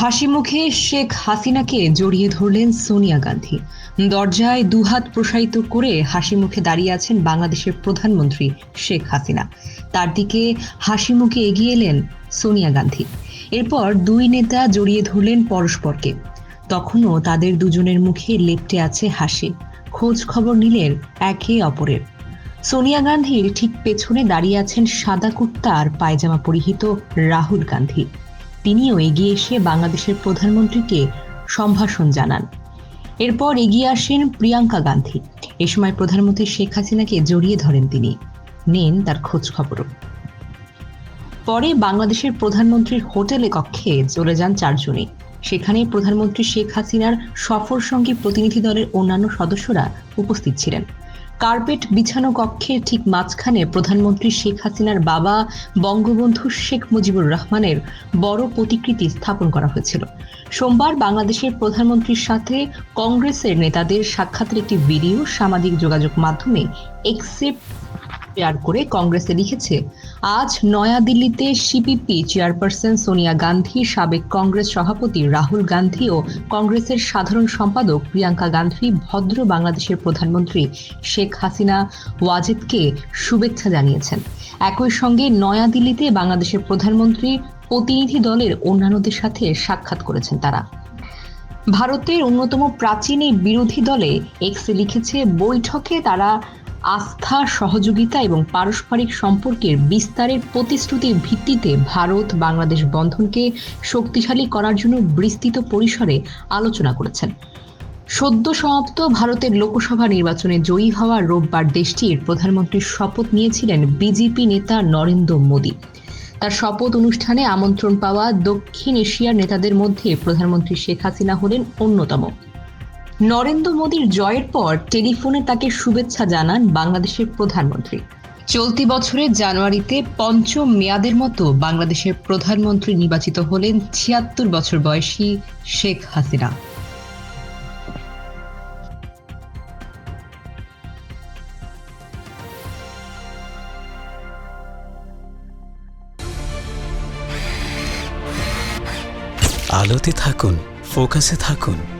হাসি মুখে শেখ হাসিনাকে জড়িয়ে ধরলেন সোনিয়া গান্ধী। দরজায় দুহাত প্রসারিত করে হাসি মুখে দাঁড়িয়ে আছেন বাংলাদেশের প্রধানমন্ত্রী শেখ হাসিনা। তার দিকে হাসি মুখে এগিয়ে এলেন সোনিয়া গান্ধী। এরপর দুই নেতা জড়িয়ে ধরলেন পরস্পরকে। তখনও তাদের দুজনের মুখে লেপটে আছে হাসি। খোঁজ খবর নিলেন একে অপরের। সোনিয়া গান্ধীর ঠিক পেছনে দাঁড়িয়ে আছেন সাদা কুর্তা আর পায়জামা পরিহিত রাহুল গান্ধী। তিনিও এগিয়ে এসে বাংলাদেশের প্রধানমন্ত্রীকে সম্ভাষণ জানান। এরপর এগিয়ে আসেন প্রিয়াঙ্কা গান্ধী। এ সময় প্রধানমন্ত্রী শেখ হাসিনাকে জড়িয়ে ধরেন তিনি। নেন তার খোঁজ খবরও। পরে বাংলাদেশের প্রধানমন্ত্রীর হোটেলে কক্ষে চলে যান চারজনে সেখানে প্রধানমন্ত্রী শেখ হাসিনার সফর সঙ্গী প্রতিনিধি দলের অন্যান্য সদস্যরা উপস্থিত ছিলেন। কার্পেট বিছানো কক্ষের ঠিক মাঝখানে প্রধানমন্ত্রী শেখ হাসিনার বাবা বঙ্গবন্ধু শেখ মুজিবুর রহমানের বড় প্রতিকৃতি স্থাপন করা হয়েছিল। সোমবার বাংলাদেশের প্রধানমন্ত্রীর সাথে কংগ্রেসের নেতাদের সাক্ষাতের একটি ভিডিও সামাজিক যোগাযোগ মাধ্যমে এক্সেপ্ট শেয়ার করে কংগ্রেসে লিখেছে, আজ নয়াদিল্লিতে সিপিপি চেয়ারপারসন সোনিয়া গান্ধী, সাবেক কংগ্রেস সভাপতি রাহুল গান্ধী ও কংগ্রেসের সাধারণ সম্পাদক প্রিয়াঙ্কা গান্ধী, ভদ্র বাংলাদেশের প্রধানমন্ত্রী শেখ হাসিনা ওয়াজেদকে শুভেচ্ছা জানিয়েছেন। একই সঙ্গে নয়াদিল্লিতে বাংলাদেশের প্রধানমন্ত্রী প্রতিনিধি দলের অন্যান্যদের সাথে সাক্ষাৎ করেছেন তারা। ভারতের অন্যতম প্রাচীন এই বিরোধী দলে এক্সে লিখেছে, বৈঠকে তারা আস্থা, সহযোগিতা এবং পারস্পরিক সম্পর্কের বিস্তারের প্রতিশ্রুতির ভিত্তিতে ভারত বাংলাদেশ বন্ধনকে শক্তিশালী করার জন্য বিস্তৃত পরিসরে আলোচনা করেছেন। সদ্য সমাপ্ত ভারতের লোকসভা নির্বাচনে জয়ী হওয়া রোববার দেশটির প্রধানমন্ত্রীর শপথ নিয়েছিলেন বিজেপি নেতা নরেন্দ্র মোদী। তার শপথ অনুষ্ঠানে আমন্ত্রণ পাওয়া দক্ষিণ এশিয়ার নেতাদের মধ্যে প্রধানমন্ত্রী শেখ হাসিনা হলেন অন্যতম। নরেন্দ্র মোদীর জয়ের পর টেলিফোনে তাকে শুভেচ্ছা জানান বাংলাদেশের প্রধানমন্ত্রী। চলতি বছরের জানুয়ারিতে পঞ্চম মেয়াদের মতো বাংলাদেশের প্রধানমন্ত্রী নির্বাচিত হলেন ছিয়াত্তর বছর বয়সী শেখ হাসিনা। আলোতে থাকুন, ফোকাসে থাকুন